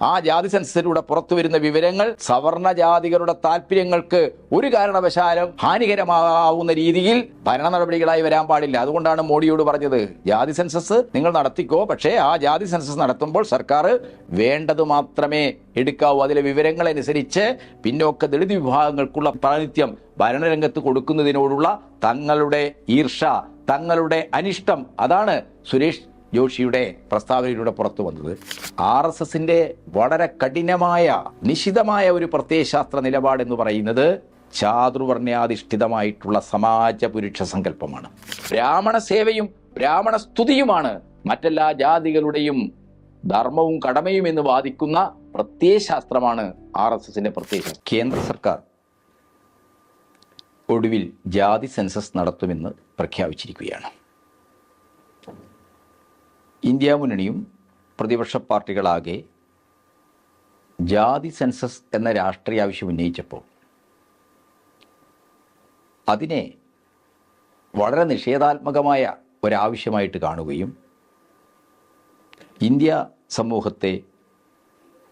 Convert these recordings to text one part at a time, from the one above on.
ആ ജാതി സെൻസസിലൂടെ പുറത്തു വരുന്ന വിവരങ്ങൾ സവർണ ജാതികളുടെ താല്പര്യങ്ങൾക്ക് ഒരു കാരണവശാലും ഹാനികരമാവുന്ന രീതിയിൽ ഭരണ നടപടികളായി വരാൻ പാടില്ല. അതുകൊണ്ടാണ് മോഡിയോട് പറഞ്ഞത്. ജാതി സെൻസസ് നിങ്ങൾ നടത്തിക്കോ പക്ഷേ ആ ജാതി സെൻസസ് നടത്തുമ്പോൾ സർക്കാർ വേണ്ടത് മാത്രമേ എടുക്കാവൂ. അതിലെ വിവരങ്ങൾ അനുസരിച്ച് പിന്നോക്ക ദളിത് വിഭാഗങ്ങൾക്കുള്ള പ്രാതിനിധ്യം ഭരണരംഗത്ത് കൊടുക്കുന്നതിനോടുള്ള തങ്ങളുടെ ഈർഷ തങ്ങളുടെ അനിഷ്ടം അതാണ് സുരേഷ് ജോഷിയുടെ പ്രസ്താവനയിലൂടെ പുറത്തു വന്നത്. ആർ എസ് എസിന്റെ വളരെ കഠിനമായ നിശിതമായ ഒരു പ്രത്യയശാസ്ത്ര നിലപാട് എന്ന് പറയുന്നത് ചാതുർവർണയാധിഷ്ഠിതമായിട്ടുള്ള സമാജ പുരുഷ സങ്കല്പമാണ്. ബ്രാഹ്മണ സേവയും ബ്രാഹ്മണ സ്തുതിയുമാണ് മറ്റെല്ലാ ജാതികളുടെയും ധർമ്മവും കടമയും എന്ന് വാദിക്കുന്ന പ്രത്യയശാസ്ത്രമാണ് ആർ എസ് എസിന്റെ പ്രത്യയശാസ്ത്രം. കേന്ദ്ര സർക്കാർ ഒടുവിൽ ജാതി സെൻസസ് നടത്തുമെന്ന് പ്രഖ്യാപിച്ചിരിക്കുകയാണ്. ഇന്ത്യ മുന്നണിയും പ്രതിപക്ഷ പാർട്ടികളാകെ ജാതി സെൻസസ് എന്ന രാഷ്ട്രീയ ആവശ്യം ഉന്നയിച്ചപ്പോൾ അതിനെ വളരെ നിഷേധാത്മകമായ ഒരാവശ്യമായിട്ട് കാണുകയും ഇന്ത്യ സമൂഹത്തെ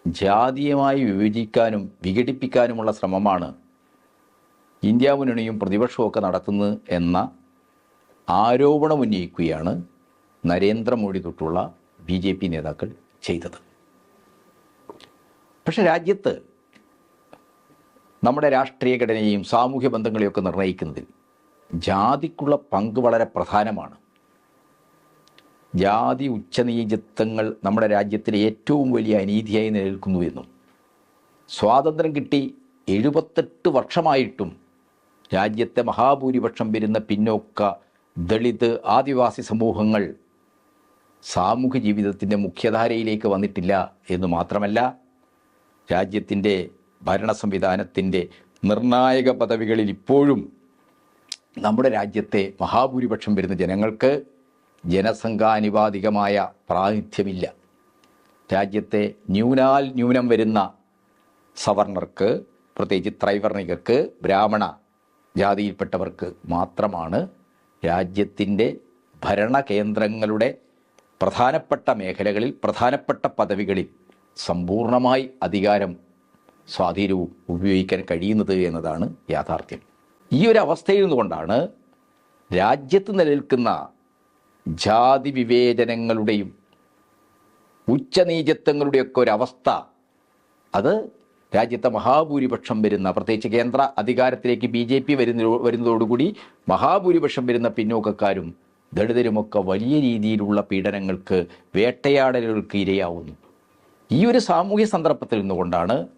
ജാതീയമായി വിഭജിക്കാനും വിഘടിപ്പിക്കാനുമുള്ള ശ്രമമാണ് ഇന്ത്യ മുന്നണിയും പ്രതിപക്ഷവും ഒക്കെ നടത്തുന്നത് എന്ന ആരോപണം ഉന്നയിക്കുകയാണ് നരേന്ദ്രമോദി തൊട്ടുള്ള ബി ജെ പി നേതാക്കൾ ചെയ്തത്. പക്ഷെ രാജ്യത്ത് നമ്മുടെ രാഷ്ട്രീയ ഘടനയും സാമൂഹ്യ ബന്ധങ്ങളെയൊക്കെ നിർണയിക്കുന്നതിൽ ജാതിക്കുള്ള പങ്ക് വളരെ പ്രധാനമാണ്. ജാതി ഉച്ചനീചത്വങ്ങൾ നമ്മുടെ രാജ്യത്തിലെ ഏറ്റവും വലിയ അനീതിയായി നിലനിൽക്കുന്നു എന്നും സ്വാതന്ത്ര്യം കിട്ടി എഴുപത്തെട്ട് വർഷമായിട്ടും രാജ്യത്തെ മഹാഭൂരിപക്ഷം വരുന്ന പിന്നോക്ക ദളിത് ആദിവാസി സമൂഹങ്ങൾ സാമൂഹ്യ ജീവിതത്തിന്റെ മുഖ്യധാരയിലേക്ക് വന്നിട്ടില്ല എന്ന് മാത്രമല്ല രാജ്യത്തിന്റെ ഭരണ സംവിധാനത്തിന്റെ നിർണായക പദവികളിൽ ഇപ്പോഴും നമ്മുടെ രാജ്യത്തെ മഹാഭൂരിപക്ഷം വരുന്ന ജനങ്ങൾക്ക് ജനസംഘാനുപാതികമായ പ്രാതിനിധ്യമില്ല. രാജ്യത്തെ ന്യൂനാൽ ന്യൂനം വരുന്ന സവർണർക്ക് പ്രത്യേകിച്ച് ത്രൈവർണികർക്ക് ബ്രാഹ്മണ ജാതിയിൽപ്പെട്ടവർക്ക് മാത്രമാണ് രാജ്യത്തിന്റെ ഭരണകേന്ദ്രങ്ങളുടെ പ്രധാനപ്പെട്ട മേഖലകളിൽ പ്രധാനപ്പെട്ട പദവികളിൽ സമ്പൂർണമായി അധികാരം സ്വാധീനവും ഉപയോഗിക്കാൻ കഴിയുന്നത് എന്നതാണ് യാഥാർത്ഥ്യം. ഈ ഒരു അവസ്ഥയിൽ നിന്നുകൊണ്ടാണ് രാജ്യത്ത് നിലനിൽക്കുന്ന ജാതി വിവേചനങ്ങളുടെയും ഉച്ചനീചത്വങ്ങളുടെയൊക്കെ ഒരവസ്ഥ അത് രാജ്യത്തെ മഹാഭൂരിപക്ഷം വരുന്ന പ്രത്യേകിച്ച് കേന്ദ്ര അധികാരത്തിലേക്ക് ബി ജെ പി വരുന്ന വരുന്നതോടുകൂടി മഹാഭൂരിപക്ഷം വരുന്ന പിന്നോക്കക്കാരും ദളിതരുമൊക്കെ വലിയ രീതിയിലുള്ള പീഡനങ്ങൾക്ക് വേട്ടയാടലുകൾക്ക് ഇരയാവുന്നു. ഈ ഒരു സാമൂഹ്യ സന്ദർഭത്തിൽ നിന്നുകൊണ്ടാണ്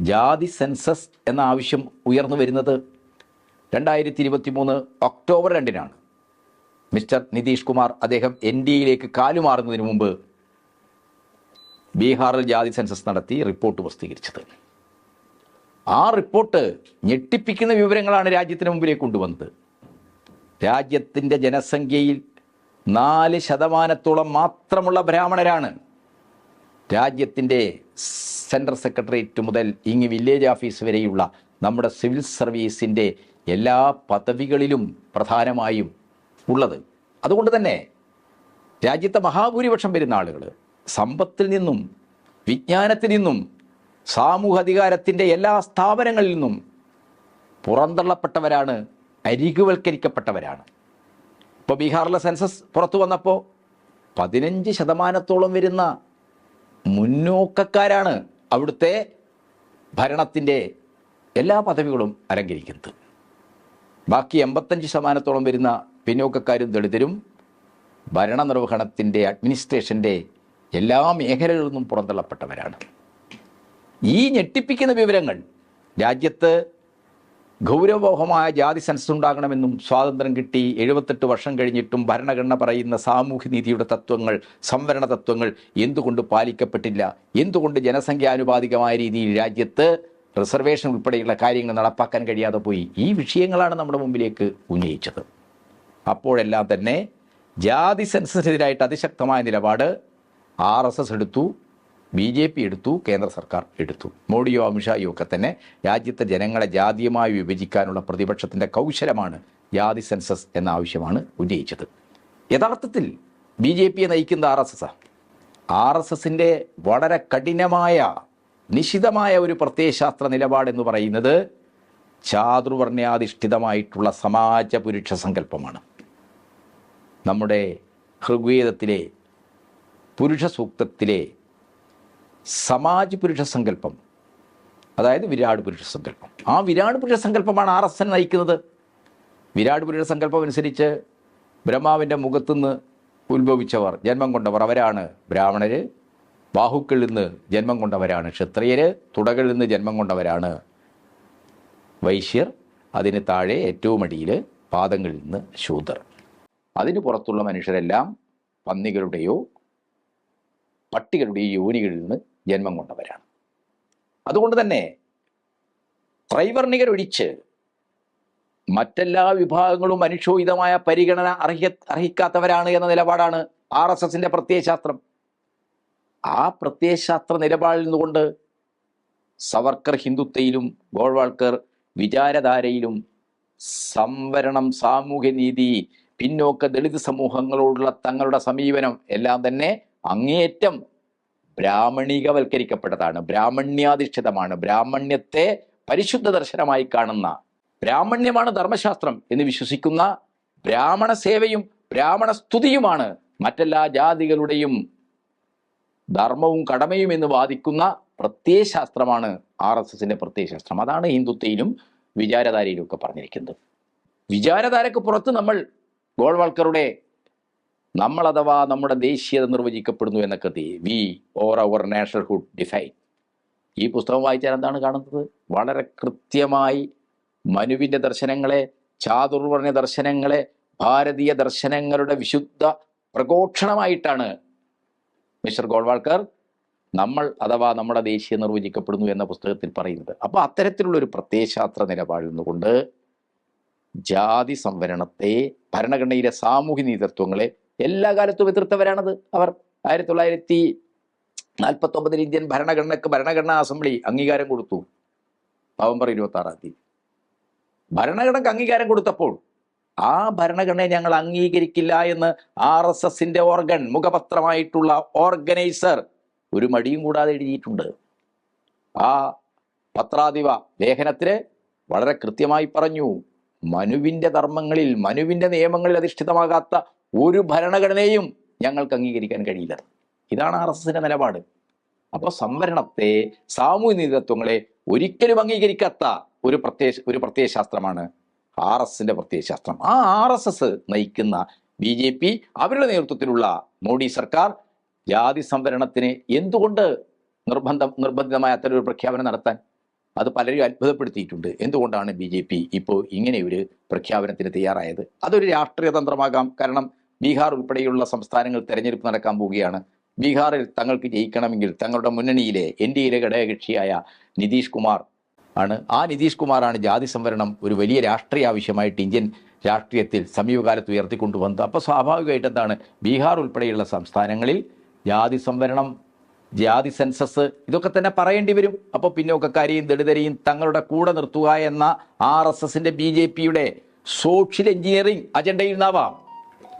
ജാതി സെൻസസ് എന്ന ആവശ്യം ഉയർന്നു വരുന്നത്. രണ്ടായിരത്തി ഇരുപത്തി മൂന്ന് ഒക്ടോബർ രണ്ടിനാണ്. മിസ്റ്റർ നിതീഷ് കുമാർ അദ്ദേഹം എൻ ഡി എയിലേക്ക് കാലുമാറുന്നതിന് മുമ്പ് ബീഹാറിൽ ജാതി സെൻസസ് നടത്തി റിപ്പോർട്ട് പ്രസിദ്ധീകരിച്ചത്. ആ റിപ്പോർട്ട് ഞെട്ടിപ്പിക്കുന്ന വിവരങ്ങളാണ് രാജ്യത്തിന് മുമ്പിലേക്ക് കൊണ്ടുവന്നത്. രാജ്യത്തിന്റെ ജനസംഖ്യയിൽ നാല് ശതമാനത്തോളം മാത്രമുള്ള ബ്രാഹ്മണരാണ്. രാജ്യത്തിന്റെ സെൻട്രൽ സെക്രട്ടേറിയറ്റ് മുതൽ ഇങ്ങ് വില്ലേജ് ഓഫീസ് വരെയുള്ള നമ്മുടെ സിവിൽ സർവീസിന്റെ എല്ലാ പദവികളിലും പ്രധാനമായും ഉള്ളത്. അതുകൊണ്ട് തന്നെ രാജ്യത്തെ മഹാഭൂരിപക്ഷം വരുന്ന ആളുകൾ സമ്പത്തിൽ നിന്നും വിജ്ഞാനത്തിൽ നിന്നും സാമൂഹാധികാരത്തിന്റെ എല്ലാ സ്ഥാപനങ്ങളിൽ നിന്നും പുറന്തള്ളപ്പെട്ടവരാണ് അരികുവൽക്കരിക്കപ്പെട്ടവരാണ്. ഇപ്പോൾ ബീഹാറിലെ സെൻസസ് പുറത്തു വന്നപ്പോൾ പതിനഞ്ച് ശതമാനത്തോളം വരുന്ന മുന്നോക്കക്കാരാണ് അവിടുത്തെ ഭരണത്തിന്റെ എല്ലാ പദവികളും അലങ്കരിക്കുന്നത്. ബാക്കി എൺപത്തഞ്ച് ശതമാനത്തോളം വരുന്ന പിന്നോക്കക്കാരും ദളിതരും ഭരണനിർവഹണത്തിന്റെ അഡ്മിനിസ്ട്രേഷന്റെ എല്ലാ മേഖലകളിൽ നിന്നും പുറന്തള്ളപ്പെട്ടവരാണ്. ഈ ഞെട്ടിപ്പിക്കുന്ന വിവരങ്ങൾ രാജ്യത്ത് ഗൗരവബോഹമായ ജാതി സെൻസസ് ഉണ്ടാകണമെന്നും സ്വാതന്ത്ര്യം കിട്ടി എഴുപത്തെട്ട് വർഷം കഴിഞ്ഞിട്ടും ഭരണഘടന പറയുന്ന സാമൂഹ്യനീതിയുടെ തത്വങ്ങൾ സംവരണ തത്വങ്ങൾ എന്തുകൊണ്ട് പാലിക്കപ്പെട്ടില്ല? എന്തുകൊണ്ട് ജനസംഖ്യാനുപാതികമായ രീതിയിൽ രാജ്യത്ത് റിസർവേഷൻ ഉൾപ്പെടെയുള്ള കാര്യങ്ങൾ നടപ്പാക്കാൻ കഴിയാതെ പോയി? ഈ വിഷയങ്ങളാണ് നമ്മുടെ മുമ്പിലേക്ക് ഉന്നയിച്ചത്. അപ്പോഴെല്ലാം തന്നെ ജാതി സെൻസസിനെതിരായിട്ട് അതിശക്തമായ നിലപാട് ആർ എടുത്തു. ബി ജെ പി എടുത്തു കേന്ദ്ര സർക്കാർ എടുത്തു. മോഡിയോ അമിത്ഷായോ ഒക്കെ തന്നെ രാജ്യത്തെ ജനങ്ങളെ ജാതീയമായി വിഭജിക്കാനുള്ള പ്രതിപക്ഷത്തിന്റെ കൗശലമാണ് ജാതി സെൻസസ് എന്ന ആവശ്യമാണ് ഉന്നയിച്ചത്. യഥാർത്ഥത്തിൽ ബി ജെ പിയെ നയിക്കുന്ന R S S R S എസിന്റെ വളരെ കഠിനമായ നിശിതമായ ഒരു പ്രത്യയശാസ്ത്ര നിലപാടെന്ന് പറയുന്നത് ചാതുർവർണയാധിഷ്ഠിതമായിട്ടുള്ള സമാജ പുരുഷ സങ്കല്പമാണ്. നമ്മുടെ ഋഗ്വേദത്തിലെ പുരുഷ സൂക്തത്തിലെ സമാജ് പുരുഷ സങ്കല്പം. അതായത് വിരാട് പുരുഷ സങ്കല്പം. ആ വിരാട് പുരുഷ സങ്കല്പമാണ് ആർ എസ് എൻ നയിക്കുന്നത്. വിരാട് പുരുഷ സങ്കല്പം അനുസരിച്ച് ബ്രഹ്മാവിന്റെ മുഖത്തുനിന്ന് ഉത്ഭവിച്ചവർ ജന്മം കൊണ്ടവർ അവരാണ്. ബ്രാഹ്മണർ ബാഹുക്കളിൽ നിന്ന് ജന്മം കൊണ്ടവരാണ്. ക്ഷത്രിയർ തുടകളിൽ നിന്ന് ജന്മം കൊണ്ടവരാണ്. വൈശ്യർ അതിന് താഴെ ഏറ്റവും അടിയിൽ പാദങ്ങളിൽ നിന്ന് ശൂദർ അതിന് പുറത്തുള്ള മനുഷ്യരെല്ലാം പന്നികളുടെയോ പട്ടികളുടെയോ യോനികളിൽ നിന്ന് ജന്മം കൊണ്ടവരാണ്. അതുകൊണ്ട് തന്നെ ത്രൈവർണികരൊഴിച്ച് മറ്റെല്ലാ വിഭാഗങ്ങളും മനുഷ്യോഹിതമായ പരിഗണന അർഹ അർഹിക്കാത്തവരാണ് എന്ന നിലപാടാണ് ആർ എസ് എസിന്റെ പ്രത്യയശാസ്ത്രം. ആ പ്രത്യയശാസ്ത്ര നിലപാടിൽ നിന്നുകൊണ്ട് സവർക്കർ ഹിന്ദുത്വയിലും ഗോൾവാൾക്കർ വിചാരധാരയിലും സംവരണം സാമൂഹ്യനീതി പിന്നോക്ക ദളിത് സമൂഹങ്ങളോടുള്ള തങ്ങളുടെ സമീപനം എല്ലാം തന്നെ അങ്ങേയറ്റം ബ്രാഹ്മണികവൽക്കരിക്കപ്പെട്ടതാണ് ബ്രാഹ്മണ്യാധിഷ്ഠിതമാണ് ബ്രാഹ്മണ്യത്തെ പരിശുദ്ധ ദർശനമായി കാണുന്ന ബ്രാഹ്മണ്യമാണ് ധർമ്മശാസ്ത്രം എന്ന് വിശ്വസിക്കുന്ന ബ്രാഹ്മണ സേവയും ബ്രാഹ്മണ സ്തുതിയുമാണ് മറ്റെല്ലാ ജാതികളുടെയും ധർമ്മവും കടമയും എന്ന് വാദിക്കുന്ന പ്രത്യയശാസ്ത്രമാണ് ആർ എസ് എസിന്റെ പ്രത്യയശാസ്ത്രം അതാണ് ഹിന്ദുത്വയിലും വിചാരധാരയിലും ഒക്കെ പറഞ്ഞിരിക്കുന്നത്. വിചാരധാരക്ക് പുറത്ത് നമ്മൾ ഗോൾവാൾക്കറുടെ നമ്മൾ അഥവാ നമ്മുടെ ദേശീയത നിർവചിക്കപ്പെടുന്നു എന്ന കൃതി we or our nationhood define ഈ പുസ്തകം വായിച്ചാൽ എന്താണ് കാണുന്നത്? വളരെ കൃത്യമായി മനുവിന്റെ ദർശനങ്ങളെ ചാതുർവർണ ദർശനങ്ങളെ ഭാരതീയ ദർശനങ്ങളുടെ വിശുദ്ധ പ്രഘോഷണമായിട്ടാണ് മിസ്റ്റർ ഗോൾവാൾക്കർ നമ്മൾ അഥവാ നമ്മുടെ ദേശീയ നിർവചിക്കപ്പെടുന്നു എന്ന പുസ്തകത്തിൽ പറയുന്നത്. അപ്പോൾ അത്തരത്തിലുള്ള ഒരു പ്രത്യയശാസ്ത്ര നിലപാടിൽ നിന്നുകൊണ്ട് ജാതി സംവരണത്തെ ഭരണഘടനയിലെ സാമൂഹ്യ നേതൃത്വങ്ങളെ എല്ലാ കാലത്തും എതിർത്തവരാണത്. അവർ ആയിരത്തി തൊള്ളായിരത്തി നാൽപ്പത്തി ഒമ്പതിൽ ഇന്ത്യൻ ഭരണഘടനക്ക് ഭരണഘടനാ അസംബ്ലി അംഗീകാരം കൊടുത്തു. നവംബർ ഇരുപത്തി ആറാം തീയതി. ഭരണഘടനക്ക് അംഗീകാരം കൊടുത്തപ്പോൾ ആ ഭരണഘടനയെ ഞങ്ങൾ അംഗീകരിക്കില്ല എന്ന് ആർ എസ് എസിന്റെ ഓർഗൻ മുഖപത്രമായിട്ടുള്ള ഓർഗനൈസർ ഒരു മടിയും കൂടാതെ എഴുതിയിട്ടുണ്ട്. ആ പത്രാധിപ ലേഖനത്തിൽ വളരെ കൃത്യമായി പറഞ്ഞു മനുവിന്റെ ധർമ്മങ്ങളിൽ മനുവിന്റെ നിയമങ്ങളിൽ അധിഷ്ഠിതമാകാത്ത ഒരു ഭരണഘടനയും ഞങ്ങൾക്ക് അംഗീകരിക്കാൻ കഴിയില്ല. ഇതാണ് ആർ എസ് എസിന്റെ നിലപാട്. അപ്പോൾ സംവരണത്തെ സാമൂഹ്യ നേതൃത്വങ്ങളെ ഒരിക്കലും അംഗീകരിക്കാത്ത ഒരു പ്രത്യയ ഒരു പ്രത്യയശാസ്ത്രമാണ് ആർ എസ് എസിന്റെ പ്രത്യയശാസ്ത്രം. ആ ആർ എസ് എസ് നയിക്കുന്ന ബി ജെ പി അവരുടെ നേതൃത്വത്തിലുള്ള മോഡി സർക്കാർ ജാതി സംവരണത്തിന് എന്തുകൊണ്ട് നിർബന്ധം നിർബന്ധിതമായ അത്തരം ഒരു പ്രഖ്യാപനം നടത്താൻ? അത് പലരും അത്ഭുതപ്പെടുത്തിയിട്ടുണ്ട്. എന്തുകൊണ്ടാണ് ബി ജെ പി ഇപ്പോൾ ഇങ്ങനെ ഒരു പ്രഖ്യാപനത്തിന് തയ്യാറായത്? അതൊരു രാഷ്ട്രീയ തന്ത്രമാകാം. കാരണം ബീഹാർ ഉൾപ്പെടെയുള്ള സംസ്ഥാനങ്ങൾ തെരഞ്ഞെടുപ്പ് നടക്കാൻ പോവുകയാണ്. ബീഹാറിൽ തങ്ങൾക്ക് ജയിക്കണമെങ്കിൽ തങ്ങളുടെ മുന്നണിയിലെ എൻ ഡി എയിലെ ഘടകകക്ഷിയായ നിതീഷ് കുമാർ ആണ്. ആ നിതീഷ് കുമാറാണ് ജാതി സംവരണം ഒരു വലിയ രാഷ്ട്രീയ ആവശ്യമായിട്ട് ഇന്ത്യൻ രാഷ്ട്രീയത്തിൽ സമീപകാലത്ത് ഉയർത്തിക്കൊണ്ടുവന്നത്. അപ്പോൾ സ്വാഭാവികമായിട്ട് എന്താണ്? ബീഹാർ ഉൾപ്പെടെയുള്ള സംസ്ഥാനങ്ങളിൽ ജാതി സംവരണം ജാതി സെൻസസ് ഇതൊക്കെ തന്നെ പറയേണ്ടി വരും. അപ്പോൾ പിന്നോക്കക്കാരെയും ദളിതരെയും തങ്ങളുടെ കൂടെ നിർത്തുക എന്ന ആർ എസ് എസിന്റെ ബി ജെ പിയുടെ സോഷ്യൽ എഞ്ചിനീയറിംഗ് അജണ്ടയിൽ നിന്നാവാം.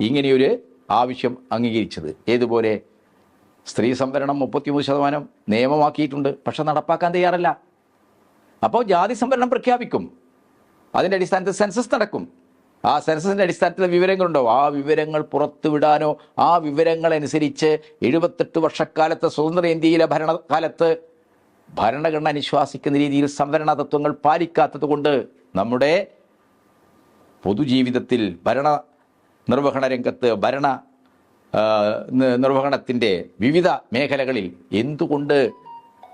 ഇങ്ങനെയൊരു ആവശ്യം അംഗീകരിച്ചത്. ഏതുപോലെ സ്ത്രീ സംവരണം മുപ്പത്തിമൂന്ന് ശതമാനം നിയമമാക്കിയിട്ടുണ്ട് പക്ഷെ നടപ്പാക്കാൻ തയ്യാറല്ല. അപ്പോൾ ജാതി സംവരണം പ്രഖ്യാപിക്കും. അതിന്റെ അടിസ്ഥാനത്തിൽ സെൻസസ് നടക്കും. ആ സെൻസസിന്റെ അടിസ്ഥാനത്തിൽ വിവരങ്ങളുണ്ടോ? ആ വിവരങ്ങൾ പുറത്തുവിടാനോ ആ വിവരങ്ങളനുസരിച്ച് എഴുപത്തെട്ട് വർഷക്കാലത്ത് സ്വതന്ത്ര ഇന്ത്യയിലെ ഭരണകാലത്ത് ഭരണഘടന അനുശ്വാസിക്കുന്ന രീതിയിൽ സംവരണ തത്വങ്ങൾ പാലിക്കാത്തത് കൊണ്ട് നമ്മുടെ പൊതുജീവിതത്തിൽ ഭരണ നിർവഹണ രംഗത്ത് ഭരണ നിർവഹണത്തിന്റെ വിവിധ മേഖലകളിൽ എന്തുകൊണ്ട്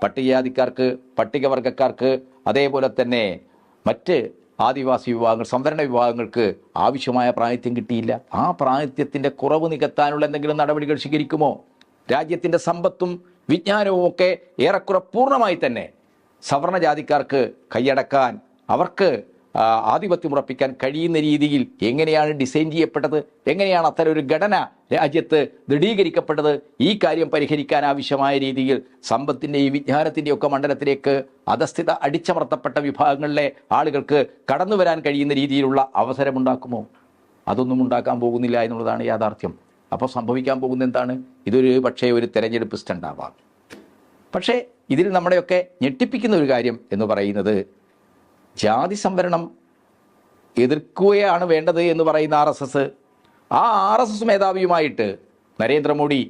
പട്ടികജാതിക്കാർക്ക് പട്ടികവർഗക്കാർക്ക് അതേപോലെ തന്നെ മറ്റ് ആദിവാസി വിഭാഗങ്ങൾ സംവരണ വിഭാഗങ്ങൾക്ക് ആവശ്യമായ പ്രായത്യം കിട്ടിയില്ല? ആ പ്രായത്യത്തിന്റെ കുറവ് നികത്താനുള്ള എന്തെങ്കിലും നടപടികൾ സ്വീകരിക്കുമോ? രാജ്യത്തിന്റെ സമ്പത്തും വിജ്ഞാനവും ഒക്കെ ഏറെക്കുറെ പൂർണമായി തന്നെ സവർണ ജാതിക്കാർക്ക് കൈയടക്കാൻ അവർക്ക് ആധിപത്യം ഉറപ്പിക്കാൻ കഴിയുന്ന രീതിയിൽ എങ്ങനെയാണ് ഡിസൈൻ ചെയ്യപ്പെട്ടത്? എങ്ങനെയാണ് അത്തരം ഒരു ഘടന രാജ്യത്ത് ദൃഢീകരിക്കപ്പെട്ടത്? ഈ കാര്യം പരിഹരിക്കാൻ ആവശ്യമായ രീതിയിൽ സമ്പത്തിന്റെയും വിജ്ഞാനത്തിന്റെയും ഒക്കെ മണ്ഡലത്തിലേക്ക് അധസ്ഥിത അടിച്ചമർത്തപ്പെട്ട വിഭാഗങ്ങളിലെ ആളുകൾക്ക് കടന്നു വരാൻ കഴിയുന്ന രീതിയിലുള്ള അവസരമുണ്ടാക്കുമോ? അതൊന്നും ഉണ്ടാക്കാൻ പോകുന്നില്ല എന്നുള്ളതാണ് യാഥാർത്ഥ്യം. അപ്പോൾ സംഭവിക്കാൻ പോകുന്ന എന്താണ്? ഇതൊരു പക്ഷേ ഒരു തെരഞ്ഞെടുപ്പ് സ്റ്റണ്ടാവാം. പക്ഷേ ഇതിൽ നമ്മുടെയൊക്കെ ഞെട്ടിപ്പിക്കുന്ന ഒരു കാര്യം എന്ന് പറയുന്നത് ജാതി സംവരണം എതിർക്കുകയാണ് വേണ്ടത് എന്ന് പറയുന്ന ആർ എസ് എസ് ആ ആർ എസ് എസ് മേധാവിയുമായിട്ട് നരേന്ദ്രമോദി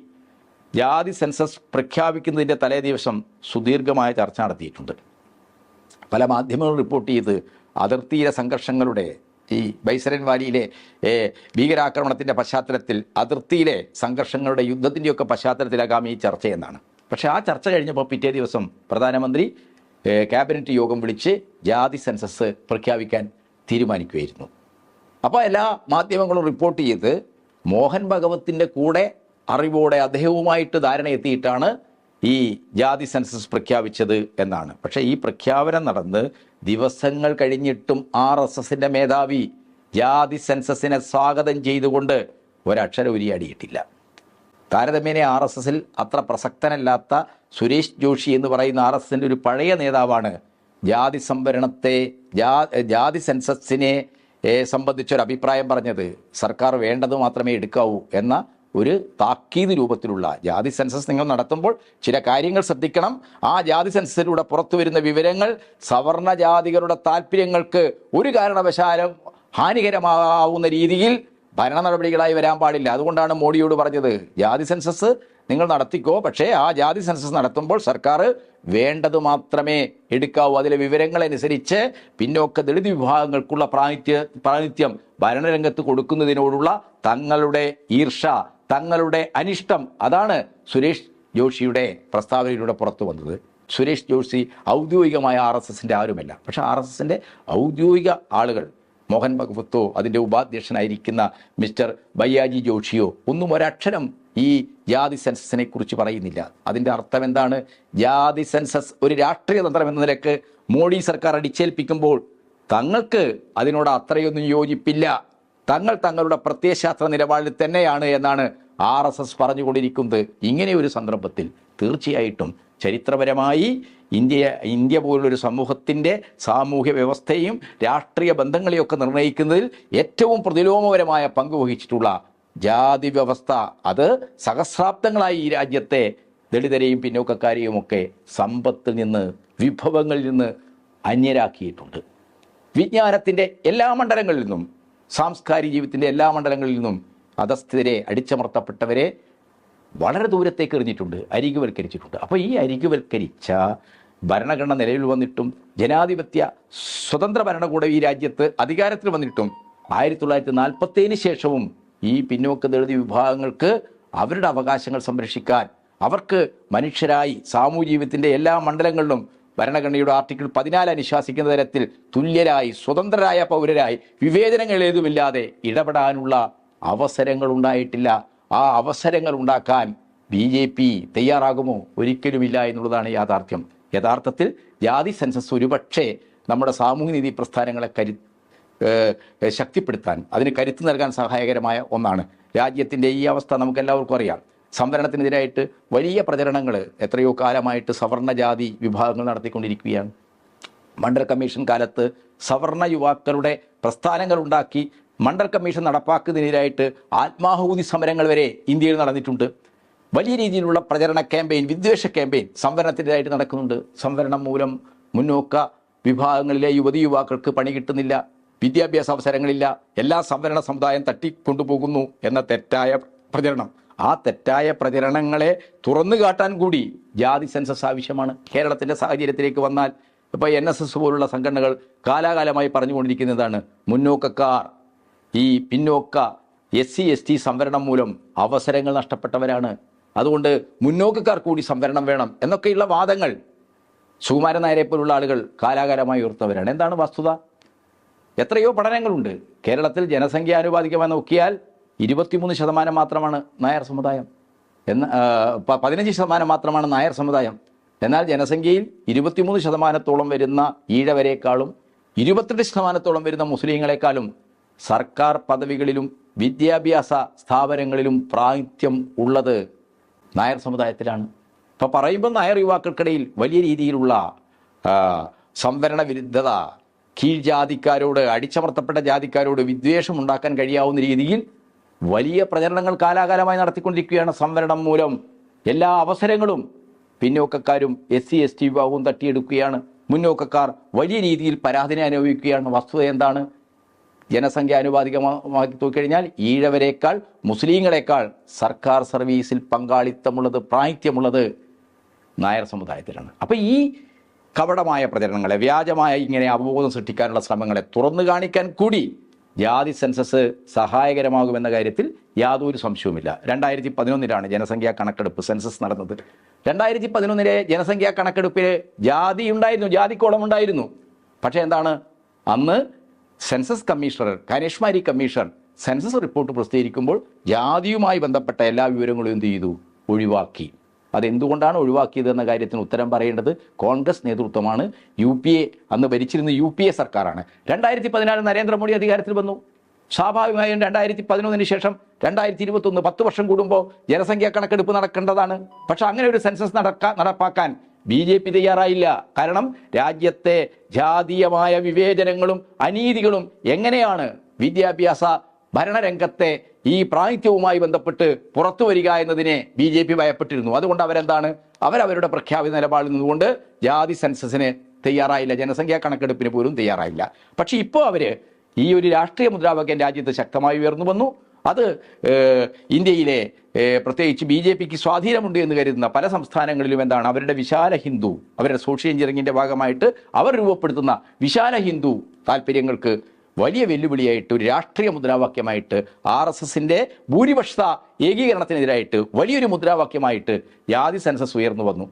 ജാതി സെൻസസ് പ്രഖ്യാപിക്കുന്നതിന്റെ തലേ ദിവസം സുദീർഘമായ ചർച്ച നടത്തിയിട്ടുണ്ട്. പല മാധ്യമങ്ങളും റിപ്പോർട്ട് ചെയ്ത് അതിർത്തിയിലെ സംഘർഷങ്ങളുടെ ഈ ബൈസരൻ വാലിയിലെ ഭീകരാക്രമണത്തിന്റെ പശ്ചാത്തലത്തിൽ അതിർത്തിയിലെ സംഘർഷങ്ങളുടെ യുദ്ധത്തിന്റെയൊക്കെ പശ്ചാത്തലത്തിലാകാം ഈ ചർച്ചയെന്നാണ് പക്ഷേ ആ ചർച്ച കഴിഞ്ഞപ്പോൾ പിറ്റേ ദിവസം പ്രധാനമന്ത്രി ക്യാബിനറ്റ് യോഗം വിളിച്ച് ജാതി സെൻസസ് പ്രഖ്യാപിക്കാൻ തീരുമാനിക്കുകയായിരുന്നു. അപ്പോൾ എല്ലാ മാധ്യമങ്ങളും റിപ്പോർട്ട് ചെയ്ത് മോഹൻ ഭഗവത്തിന്റെ കൂടെ അറിവോടെ അദ്ദേഹവുമായിട്ട് ധാരണ എത്തിയിട്ടാണ് ഈ ജാതി സെൻസസ് പ്രഖ്യാപിച്ചത് എന്നാണ്. പക്ഷേ ഈ പ്രഖ്യാപനം നടന്ന് ദിവസങ്ങൾ കഴിഞ്ഞിട്ടും ആർ എസ് എസിന്റെ മേധാവി ജാതി സെൻസസിനെ സ്വാഗതം ചെയ്തുകൊണ്ട് ഒരക്ഷരം ഉരിയാടിയിട്ടില്ല. താരതമ്യേന ആർ എസ് എസിൽ അത്ര പ്രസക്തനല്ലാത്ത സുരേഷ് ജോഷി എന്ന് പറയുന്ന ആർ എസ് എസിന്റെ ഒരു പഴയ നേതാവാണ്. ജാതി സംവരണത്തെ ജാ ജാതി സെൻസസിനെ സംബന്ധിച്ചൊരു അഭിപ്രായം പറഞ്ഞത്. സർക്കാർ വേണ്ടത് മാത്രമേ എടുക്കാവൂ എന്ന ഒരു താക്കീത് രൂപത്തിലുള്ള ജാതി സെൻസസ് നിങ്ങൾ നടത്തുമ്പോൾ ചില കാര്യങ്ങൾ ശ്രദ്ധിക്കണം. ആ ജാതി സെൻസസിലൂടെ പുറത്തു വരുന്ന വിവരങ്ങൾ സവർണ ജാതികളുടെ താല്പര്യങ്ങൾക്ക് ഒരു കാരണവശാലും ഹാനികരമാവുന്ന രീതിയിൽ ഭരണ നടപടികളായി വരാൻ പാടില്ല. അതുകൊണ്ടാണ് മോഡിയോട് പറഞ്ഞത്. ജാതി സെൻസസ് നിങ്ങൾ നടത്തിക്കോ പക്ഷേ ആ ജാതി സെൻസസ് നടത്തുമ്പോൾ സർക്കാർ വേണ്ടത് മാത്രമേ എടുക്കാവൂ. അതിലെ വിവരങ്ങളനുസരിച്ച് പിന്നോക്ക ദളിത് വിഭാഗങ്ങൾക്കുള്ള പ്രാതിനിധ്യ പ്രാതിനിധ്യം ഭരണരംഗത്ത് കൊടുക്കുന്നതിനോടുള്ള തങ്ങളുടെ ഈർഷ തങ്ങളുടെ അനിഷ്ടം അതാണ് സുരേഷ് ജോഷിയുടെ പ്രസ്താവനയിലൂടെ പുറത്തു വന്നത്. സുരേഷ് ജോഷി ഔദ്യോഗികമായ ആർ എസ് എസിന്റെ ആരുമല്ല. പക്ഷേ ആർ എസ് എസിന്റെ ഔദ്യോഗിക ആളുകൾ മോഹൻ ഭഗവത്തോ അതിന്റെ ഉപാധ്യക്ഷനായിരിക്കുന്ന മിസ്റ്റർ ബയ്യാജി ജോഷിയോ ഒന്നും ഒരക്ഷരം ഈ ജാതി സെൻസസിനെ കുറിച്ച് പറയുന്നില്ല. അതിന്റെ അർത്ഥം എന്താണ്? ജാതി സെൻസസ് ഒരു രാഷ്ട്രീയ തന്ത്രം എന്ന നിലയ്ക്ക് മോഡി സർക്കാർ അടിച്ചേൽപ്പിക്കുമ്പോൾ തങ്ങൾക്ക് അതിനോട് അത്രയൊന്നും യോജിപ്പില്ല. തങ്ങൾ തങ്ങളുടെ പ്രത്യയശാസ്ത്ര നിലപാടിൽ തന്നെയാണ് എന്നാണ് ആർ എസ് എസ് പറഞ്ഞുകൊണ്ടിരിക്കുന്നത്. ഇങ്ങനെ ഒരു സന്ദർഭത്തിൽ തീർച്ചയായിട്ടും ചരിത്രപരമായി ഇന്ത്യ ഇന്ത്യ പോലുള്ളൊരു സമൂഹത്തിന്റെ സാമൂഹ്യ വ്യവസ്ഥയും രാഷ്ട്രീയ ബന്ധങ്ങളെയൊക്കെ നിർണയിക്കുന്നതിൽ ഏറ്റവും പ്രതിലോമപരമായ പങ്ക് വഹിച്ചിട്ടുള്ള ജാതി വ്യവസ്ഥ. അത് സഹസ്രാബ്ദങ്ങളായി ഈ രാജ്യത്തെ ദളിതരെയും പിന്നോക്കക്കാരെയും ഒക്കെ സമ്പത്തിൽ നിന്ന് വിഭവങ്ങളിൽ നിന്ന് അന്യരാക്കിയിട്ടുണ്ട്. വിജ്ഞാനത്തിന്റെ എല്ലാ മണ്ഡലങ്ങളിൽ നിന്നും സാംസ്കാരിക ജീവിതത്തിന്റെ എല്ലാ മണ്ഡലങ്ങളിൽ നിന്നും അധസ്ഥിതരെ അടിച്ചമർത്തപ്പെട്ടവരെ വളരെ ദൂരത്തേക്ക് എറിഞ്ഞിട്ടുണ്ട് അരികുവൽക്കരിച്ചിട്ടുണ്ട്. അപ്പോൾ ഈ അരികുവൽക്കരിച്ച ഭരണഘടന നിലവിൽ വന്നിട്ടും ജനാധിപത്യ സ്വതന്ത്ര ഭരണകൂടം ഈ രാജ്യത്ത് അധികാരത്തിൽ വന്നിട്ടും ആയിരത്തി തൊള്ളായിരത്തി നാൽപ്പത്തേന് ശേഷവും ഈ പിന്നോക്ക ദളിത് വിഭാഗങ്ങൾക്ക് അവരുടെ അവകാശങ്ങൾ സംരക്ഷിക്കാൻ അവർക്ക് മനുഷ്യരായി സാമൂഹ്യ ജീവിതത്തിന്റെ എല്ലാ മണ്ഡലങ്ങളിലും ഭരണഘടനയുടെ ആർട്ടിക്കിൾ പതിനാല് അനുശാസിക്കുന്ന തരത്തിൽ തുല്യരായി സ്വതന്ത്രരായ പൗരരായി വിവേചനങ്ങൾ ഏതുമില്ലാതെ ഇടപെടാനുള്ള അവസരങ്ങൾ ഉണ്ടായിട്ടില്ല. ആ അവസരങ്ങൾ ഉണ്ടാക്കാൻ ബി ജെ പി തയ്യാറാകുമോ ഒരിക്കലുമില്ല എന്നുള്ളതാണ് യാഥാർത്ഥ്യം. യഥാർത്ഥത്തിൽ ജാതി സെൻസസ് ഒരുപക്ഷെ നമ്മുടെ സാമൂഹ്യനീതി പ്രസ്ഥാനങ്ങളെ കരു ശക്തിപ്പെടുത്താൻ അതിന് കരുത്ത് നൽകാൻ സഹായകരമായ ഒന്നാണ്. രാജ്യത്തിന്റെ ഈ അവസ്ഥ നമുക്ക് എല്ലാവർക്കും അറിയാം. സംവരണത്തിനെതിരായിട്ട് വലിയ പ്രചരണങ്ങൾ എത്രയോ കാലമായിട്ട് സവർണ ജാതി വിഭാഗങ്ങൾ നടത്തിക്കൊണ്ടിരിക്കുകയാണ്. മണ്ഡൽ കമ്മീഷൻ കാലത്ത് സവർണ യുവാക്കളുടെ പ്രസ്ഥാനങ്ങൾ ഉണ്ടാക്കി മണ്ഡൽ കമ്മീഷൻ നടപ്പാക്കുന്നതിനെതിരായിട്ട് ആത്മാഹൂതി സമരങ്ങൾ വരെ ഇന്ത്യയിൽ നടന്നിട്ടുണ്ട്. വലിയ രീതിയിലുള്ള പ്രചരണ ക്യാമ്പയിൻ വിദ്വേഷ ക്യാമ്പയിൻ സംവരണത്തിനെതിരായിട്ട് നടക്കുന്നുണ്ട്. സംവരണം മൂലം മുന്നോക്ക വിഭാഗങ്ങളിലെ യുവതി യുവാക്കൾക്ക് പണി കിട്ടുന്നില്ല വിദ്യാഭ്യാസ അവസരങ്ങളില്ല എല്ലാ സംവരണ സമുദായം തട്ടിക്കൊണ്ടുപോകുന്നു എന്ന തെറ്റായ പ്രചരണം. ആ തെറ്റായ പ്രചരണങ്ങളെ തുറന്നു കാട്ടാൻ കൂടി ജാതി സെൻസസ് ആവശ്യമാണ്. കേരളത്തിന്റെ സാഹചര്യത്തിലേക്ക് വന്നാൽ ഇപ്പോൾ എൻ എസ് എസ് പോലുള്ള സംഘടനകൾ കാലാകാലമായി പറഞ്ഞുകൊണ്ടിരിക്കുന്നതാണ്. മുന്നോക്കക്കാർ ഈ പിന്നോക്ക എസ് സി എസ് ടി സംവരണം മൂലം അവസരങ്ങൾ നഷ്ടപ്പെട്ടവരാണ്. അതുകൊണ്ട് മുന്നോക്കക്കാർ കൂടി സംവരണം വേണം എന്നൊക്കെയുള്ള വാദങ്ങൾ സുകുമാരൻ നായരെ പോലുള്ള ആളുകൾ കാലാകാലമായി ഉയർത്തവരാണ് എന്താണ് വസ്തുത? എത്രയോ പഠനങ്ങളുണ്ട്. കേരളത്തിൽ ജനസംഖ്യ ജനസംഖ്യാനുപാതികമായി നോക്കിയാൽ ഇരുപത്തിമൂന്ന് ശതമാനം മാത്രമാണ് നായർ സമുദായം. എന്ന പതിനഞ്ച് ശതമാനം മാത്രമാണ് നായർ സമുദായം. എന്നാൽ ജനസംഖ്യയിൽ ഇരുപത്തിമൂന്ന് ശതമാനത്തോളം വരുന്ന ഈഴവരെക്കാളും ഇരുപത്തെട്ട് ശതമാനത്തോളം വരുന്ന മുസ്ലിങ്ങളെക്കാളും സർക്കാർ പദവികളിലും വിദ്യാഭ്യാസ സ്ഥാപനങ്ങളിലും പ്രാതിനിധ്യം ഉള്ളത് നായർ സമുദായത്തിലാണ്. ഇപ്പോൾ പറയുമ്പോൾ നായർ യുവാക്കൾക്കിടയിൽ വലിയ രീതിയിലുള്ള സംവരണ വിരുദ്ധത കീഴ്ജാതിക്കാരോട് അടിച്ചമർത്തപ്പെട്ട ജാതിക്കാരോട് വിദ്വേഷം ഉണ്ടാക്കാൻ കഴിയാവുന്ന രീതിയിൽ വലിയ പ്രചരണങ്ങൾ കാലാകാലമായി നടത്തിക്കൊണ്ടിരിക്കുകയാണ് സംവരണം മൂലം. എല്ലാ അവസരങ്ങളും പിന്നോക്കക്കാരും എസ് സി എസ് ടി വിഭാഗവും തട്ടിയെടുക്കുകയാണ്. മുന്നോക്കക്കാർ വലിയ രീതിയിൽ പരാതിനെ അനുഭവിക്കുകയാണ്. വസ്തുത എന്താണ്? ജനസംഖ്യ അനുപാതികമാക്കി നോക്കിക്കഴിഞ്ഞാൽ ഈഴവരേക്കാൾ മുസ്ലിങ്ങളെക്കാൾ സർക്കാർ സർവീസിൽ പങ്കാളിത്തമുള്ളത് പ്രായത്യമുള്ളത് നായർ സമുദായത്തിലാണ്. അപ്പോൾ ഈ കപടമായ പ്രചരണങ്ങളെ വ്യാജമായ ഇങ്ങനെ അവബോധം സൃഷ്ടിക്കാനുള്ള ശ്രമങ്ങളെ തുറന്നു കാണിക്കാൻ കൂടി ജാതി സെൻസസ് സഹായകരമാകുമെന്ന കാര്യത്തിൽ യാതൊരു സംശയവുമില്ല. രണ്ടായിരത്തി പതിനൊന്നിലാണ് ജനസംഖ്യാ കണക്കെടുപ്പ് സെൻസസ് നടന്നത്. രണ്ടായിരത്തി പതിനൊന്നിലെ ജനസംഖ്യാ കണക്കെടുപ്പിൽ ജാതി ഉണ്ടായിരുന്നു ജാതിക്കോളം ഉണ്ടായിരുന്നു പക്ഷേ എന്താണ്? അന്ന് സെൻസസ് കമ്മീഷണർ കനേഷ്മാരി കമ്മീഷൻ സെൻസസ് റിപ്പോർട്ട് പ്രസിദ്ധീകരിക്കുമ്പോൾ ജാതിയുമായി ബന്ധപ്പെട്ട എല്ലാ വിവരങ്ങളും എന്ത് ചെയ്തു? ഒഴിവാക്കി. അതെന്തുകൊണ്ടാണ് ഒഴിവാക്കിയത് എന്ന കാര്യത്തിന് ഉത്തരം പറയേണ്ടത് കോൺഗ്രസ് നേതൃത്വമാണ്. യു പി എ അന്ന് ഭരിച്ചിരുന്ന യു പി എ സർക്കാരാണ്. രണ്ടായിരത്തി പതിനാല് നരേന്ദ്രമോദി അധികാരത്തിൽ വന്നു. സ്വാഭാവികമായും രണ്ടായിരത്തി പതിനൊന്നിന് ശേഷം രണ്ടായിരത്തി ഇരുപത്തൊന്ന് പത്ത് വർഷം കൂടുമ്പോൾ ജനസംഖ്യാ കണക്കെടുപ്പ് നടക്കേണ്ടതാണ്. പക്ഷെ അങ്ങനെ ഒരു സെൻസസ് നടക്കാൻ നടപ്പാക്കാൻ ബി ജെ പി തയ്യാറായില്ല. കാരണം രാജ്യത്തെ ജാതീയമായ വിവേചനങ്ങളും അനീതികളും എങ്ങനെയാണ് വിദ്യാഭ്യാസ ഭരണരംഗത്തെ ഈ പ്രാതിനിധ്യവുമായി ബന്ധപ്പെട്ട് പുറത്തു വരിക എന്നതിനെ ബി ജെ പി ഭയപ്പെട്ടിരുന്നു. അതുകൊണ്ട് അവരെന്താണ്? അവരവരുടെ പ്രഖ്യാപിത നിലപാടിൽ നിന്നുകൊണ്ട് ജാതി സെൻസസിന് തയ്യാറായില്ല. ജനസംഖ്യാ കണക്കെടുപ്പിന് പോലും തയ്യാറായില്ല. പക്ഷേ ഇപ്പോൾ അവർ ഈ ഒരു രാഷ്ട്രീയ മുദ്രാവാക്യം രാജ്യത്ത് ശക്തമായി ഉയർന്നു വന്നു. അത് ഇന്ത്യയിലെ പ്രത്യേകിച്ച് ബി ജെ പിക്ക് സ്വാധീനമുണ്ട് എന്ന് കരുതുന്ന പല സംസ്ഥാനങ്ങളിലും എന്താണ് അവരുടെ വിശാല ഹിന്ദു അവരുടെ സോഷ്യൽ എഞ്ചിനീയറിംഗിന്റെ ഭാഗമായിട്ട് അവർ രൂപപ്പെടുത്തുന്ന വിശാല ഹിന്ദു താല്പര്യങ്ങൾക്ക് വലിയ വെല്ലുവിളിയായിട്ട് ഒരു രാഷ്ട്രീയ മുദ്രാവാക്യമായിട്ട് ആർ എസ് എസിന്റെ ഭൂരിപക്ഷ ഏകീകരണത്തിനെതിരായിട്ട് വലിയൊരു മുദ്രാവാക്യമായിട്ട് ജാതി സെൻസസ് ഉയർന്നു വന്നു.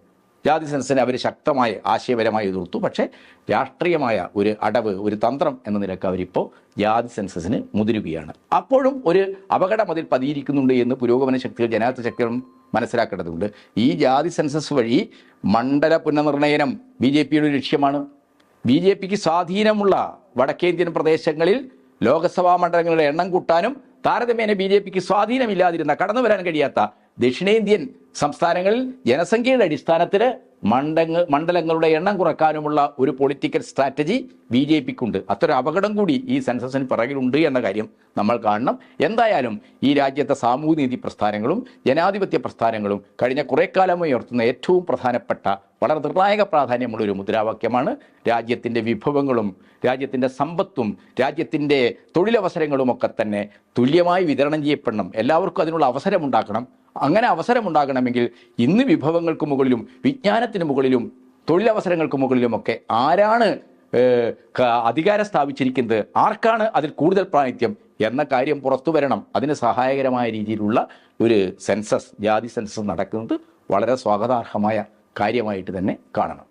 ജാതി സെൻസിനെ അവർ ശക്തമായി ആശയപരമായി എതിർത്തു. പക്ഷേ രാഷ്ട്രീയമായ ഒരു അടവ് ഒരു തന്ത്രം എന്ന നിലയ്ക്ക് അവരിപ്പോൾ ജാതി സെൻസസിന് മുതിരുകയാണ്. അപ്പോഴും ഒരു അപകടം അതിൽ പതിയിരിക്കുന്നുണ്ട് എന്ന് പുരോഗമന ശക്തികൾ ജനാധിപത്യ ശക്തികളും മനസ്സിലാക്കേണ്ടതുണ്ട്. ഈ ജാതി സെൻസസ് വഴി മണ്ഡല പുനർനിർണയനം ബി ജെ പിയുടെ ലക്ഷ്യമാണ്. ബി ജെ പിക്ക് സ്വാധീനമുള്ള വടക്കേന്ത്യൻ പ്രദേശങ്ങളിൽ ലോക്സഭാ മണ്ഡലങ്ങളുടെ എണ്ണം കൂട്ടാനും താരതമ്യേന ബി ജെ പിക്ക് സ്വാധീനമില്ലാതിരുന്ന കടന്നു വരാൻ കഴിയാത്ത ദക്ഷിണേന്ത്യൻ സംസ്ഥാനങ്ങളിൽ ജനസംഖ്യയുടെ അടിസ്ഥാനത്തിൽ മണ്ഡങ്ങൾ മണ്ഡലങ്ങളുടെ എണ്ണം കുറക്കാനുമുള്ള ഒരു പൊളിറ്റിക്കൽ സ്ട്രാറ്റജി ബി ജെ പിക്കുണ്ട്. അത്ര അപകടം കൂടി ഈ സെൻസസിന് പിറകിലുണ്ട് എന്ന കാര്യം നമ്മൾ കാണണം. എന്തായാലും ഈ രാജ്യത്തെ സാമൂഹ്യ നീതി പ്രസ്ഥാനങ്ങളും ജനാധിപത്യ പ്രസ്ഥാനങ്ങളും കഴിഞ്ഞ കുറേ കാലമായി ഉയർത്തുന്ന ഏറ്റവും പ്രധാനപ്പെട്ട വളരെ നിർണായക പ്രാധാന്യമുള്ള ഒരു മുദ്രാവാക്യമാണ് രാജ്യത്തിന്റെ വിഭവങ്ങളും രാജ്യത്തിന്റെ സമ്പത്തും രാജ്യത്തിന്റെ തൊഴിലവസരങ്ങളും ഒക്കെ തന്നെ തുല്യമായി വിതരണം ചെയ്യപ്പെടണം. എല്ലാവർക്കും അതിനുള്ള അവസരമുണ്ടാക്കണം അങ്ങനെ അവസരമുണ്ടാകണമെങ്കിൽ ഇന്ന് വിഭവങ്ങൾക്ക് മുകളിലും വിജ്ഞാനത്തിന് മുകളിലും തൊഴിലവസരങ്ങൾക്ക് മുകളിലുമൊക്കെ ആരാണ് അധികാരം സ്ഥാപിച്ചിരിക്കുന്നത് ആർക്കാണ് അതിൽ കൂടുതൽ പ്രാതിനിധ്യം എന്ന കാര്യം പുറത്തു വരണം. അതിന് സഹായകരമായ രീതിയിലുള്ള ഒരു സെൻസസ് ജാതി സെൻസസ് നടക്കുന്നത് വളരെ സ്വാഗതാർഹമായ കാര്യമായിട്ട് തന്നെ കാണണം.